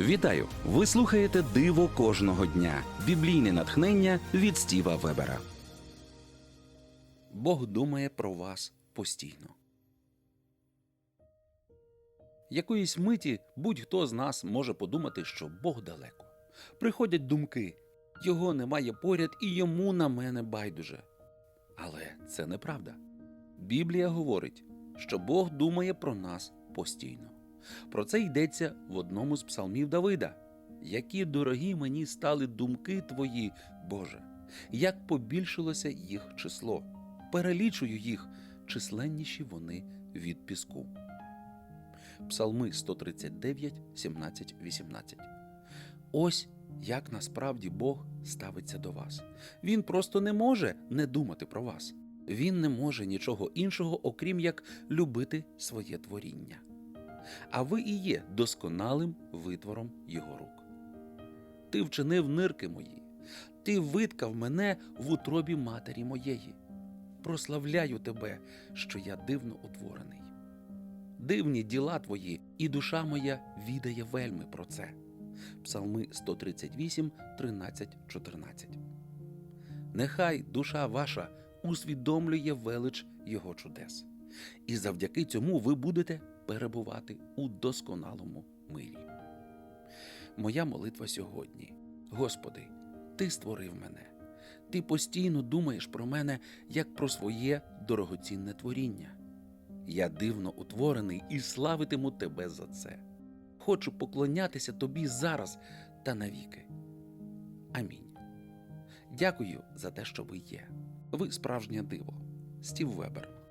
Вітаю! Ви слухаєте Диво кожного дня. Біблійне натхнення від Стіва Вебера. Бог думає про вас постійно. Якоїсь миті будь-хто з нас може подумати, що Бог далеко. Приходять думки, його немає поряд і йому на мене байдуже. Але це неправда. Біблія говорить, що Бог думає про нас постійно. Про це йдеться в одному з псалмів Давида. Які дорогі мені стали думки твої, Боже, як побільшилося їх число. Перелічую їх, численніші вони від піску. Псалми 139, 17, 18. Ось як насправді Бог ставиться до вас. Він просто не може не думати про вас. Він не може нічого іншого, окрім як любити своє творіння. А ви і є досконалим витвором його рук. Ти вчинив нирки мої, ти виткав мене в утробі матері моєї. Прославляю тебе, що я дивно утворений. Дивні діла твої, і душа моя відає вельми про це. Псалми 138, 13, 14. Нехай душа ваша усвідомлює велич Його чудес, і завдяки цьому ви будете перебувати у досконалому мирі. Моя молитва сьогодні. Господи, Ти створив мене. Ти постійно думаєш про мене як про своє дорогоцінне творіння. Я дивно утворений і славитиму Тебе за це. Хочу поклонятися Тобі зараз та навіки. Амінь. Дякую за те, що ви є. Ви справжнє диво. Стів Вебер.